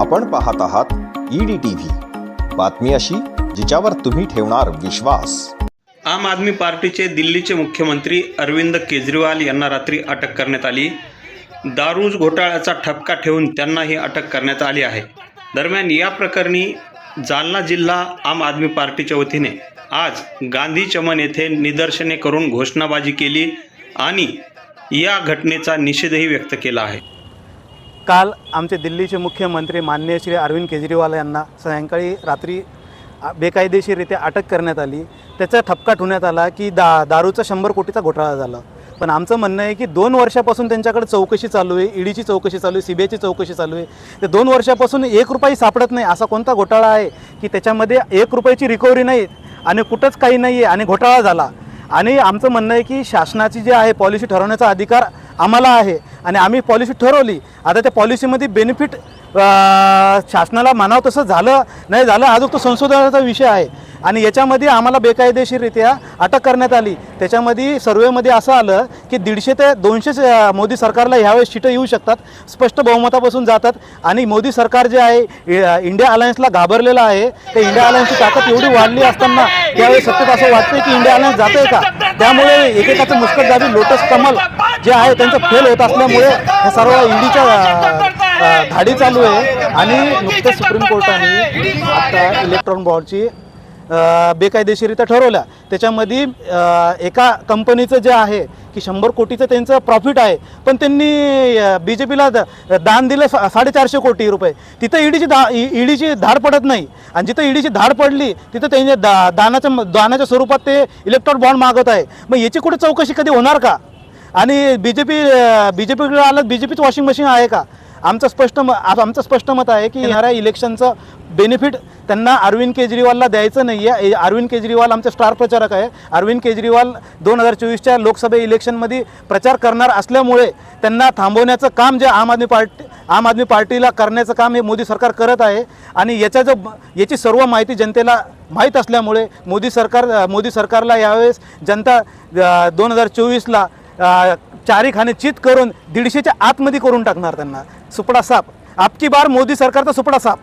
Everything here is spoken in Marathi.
आपण पाहत आहात ईडी टीव्ही बातमी अशी जिच्यावर तुम्ही ठेवणार विश्वास. आम आदमी पार्टीचे दिल्लीचे मुख्यमंत्री अरविंद केजरीवाल यांना रात्री अटक करण्यात आली. दारूज घोटाळ्याचा ठपका ठेवून त्यांनाही अटक करण्यात आली आहे. दरम्यान या प्रकरणी जालना जिल्हा आम आदमी पार्टीच्या वतीने आज गांधी चमन येथे निदर्शने करून घोषणाबाजी केली आणि या घटनेचा निषेधही व्यक्त केला आहे. काल आमचे दिल्लीचे मुख्यमंत्री माननीय श्री अरविंद केजरीवाल यांना सायंकाळी रात्री बेकायदेशीररित्या अटक करण्यात आली. त्याचा ठपका ठेवण्यात आला की दा दारूचा शंभर कोटीचा घोटाळा झाला. पण आमचं म्हणणं आहे की दोन वर्षापासून त्यांच्याकडे चौकशी चालू आहे ईडीची चौकशी चालू आहे सीबीआयची चौकशी चालू आहे. ते दोन वर्षापासून एक रुपयाही सापडत नाही. असा कोणता घोटाळा आहे की त्याच्यामध्ये एक रुपयाची रिकव्हरी नाही आणि कुठंच काही नाही आहे आणि घोटाळा झाला? आणि आमचं म्हणणं आहे की शासनाची जी आहे पॉलिसी ठरवण्याचा अधिकार आम्हाला आहे. आणि आम्ही पॉलिसी ठरवली आता त्या पॉलिसीमध्ये बेनिफिट शासनाला म्हणावं तसं झालं नाही झालं अजून तो संशोधनाचा विषय आहे. आणि याच्यामध्ये आम्हाला बेकायदेशीररित्या अटक करण्यात आली. त्याच्यामध्ये सर्वेमध्ये असं आलं की दीडशे ते दोनशे मोदी सरकारला ह्यावेळेस शिटं येऊ शकतात स्पष्ट बहुमतापासून जातात. आणि मोदी सरकार जे आहे इंडिया अलायन्सला घाबरलेलं आहे. ते इंडिया अलायन्सची ताकद एवढी वाढली असताना त्यावेळेस सत्तेत असं वाटतंय की इंडियाला जाते का? त्यामुळे एकेकाचं मुस्कटदाबी लोटस कमल जे आहे त्यांचं फेल होत असल्यामुळे हे सर्व ईडीच्या धाडी चालू आहे. आणि नुकतंच सुप्रीम कोर्टाने आता इलेक्ट्रॉन बॉलची बेकायदेशीरित्या ठरवल्या. त्याच्यामध्ये एका कंपनीचं जे आहे की शंभर कोटीचं त्यांचं प्रॉफिट आहे पण त्यांनी बी जे पीला दान दिलं सा साडेचारशे कोटी रुपये. तिथं ईडीची दा e, ईडीची धाड पडत नाही. आणि जिथं ईडीची धाड पडली तिथं त्यांच्या दा दानाच्या दानाच्या स्वरूपात ते इलेक्ट्रॉन बॉन्ड मागत आहे. मग याची कुठे चौकशी कधी होणार का? आणि B J P B J पीकडे आलं B J peach washing machine आहे का? आमचं स्पष्ट म आमचं स्पष्ट मत आहे की येणाऱ्या इलेक्शनचं बेनिफिट त्यांना अरविंद केजरीवालला द्यायचं नाही आहे अरविंद केजरीवाल आमचे स्टार प्रचारक आहे. अरविंद केजरीवाल दोन हजार चोवीसच्या लोकसभा इलेक्शनमध्ये प्रचार करणार असल्यामुळे त्यांना थांबवण्याचं काम जे आम आदमी पार्टी आम आदमी पार्टीला करण्याचं काम हे मोदी सरकार करत आहे. आणि याच्या जो याची सर्व माहिती जनतेला माहीत असल्यामुळे मोदी सरकार मोदी सरकारला यावेळेस जनता दोन हजार चोवीसला चारी खाने चित करून दीडशेच्या आतमध्ये करून टाकणार त्यांना. सुपडा साप. आपकी बार मोदी सरकारचा सुपडा साप.